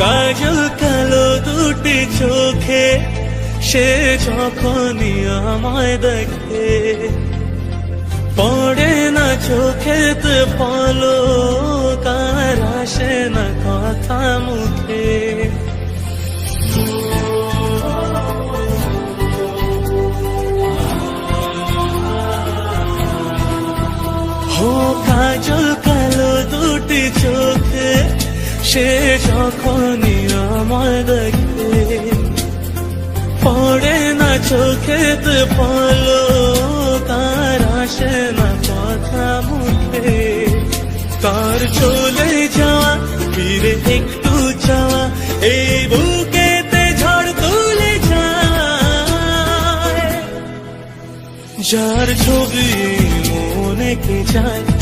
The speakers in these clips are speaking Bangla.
কাজল কালো দুটি চোখে, সে যখনই আমায় দেখে, পড়ে না চোখেতে পলো কার আসে না কথা মুখে। হো সে যখনই আমায় দেখে। পড়ে না চোখেতে পলো তার আসে না কথা মুখে। তার চলে যাওয়া, ফিরে একটু চাওয়া, এই বুকেতে ঝড় তুলে যায়। যার ছবি মনে কে যায়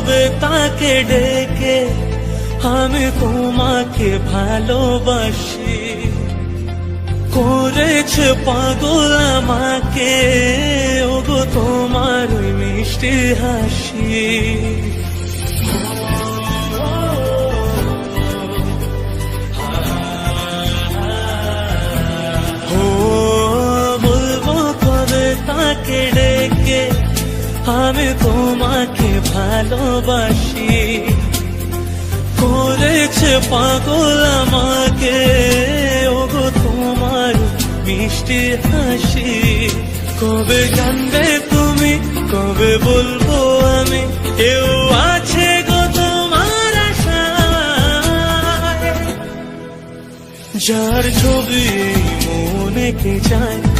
বলব তাকে ডেকে। আমি তোমাকে ভালোবাসি। করেছে পাগল আমাকে। ওগো তোমার মিষ্টি হাসি। আমি তোমাকে ভালোবাসি। করেছে পাগল আমাকে, ওগো তোমার মিষ্টি হাসি। কবে জানবে তুমি, কবে বলব আমি, কেউ আছে গো তোমার যার ছবি মনে কে যায়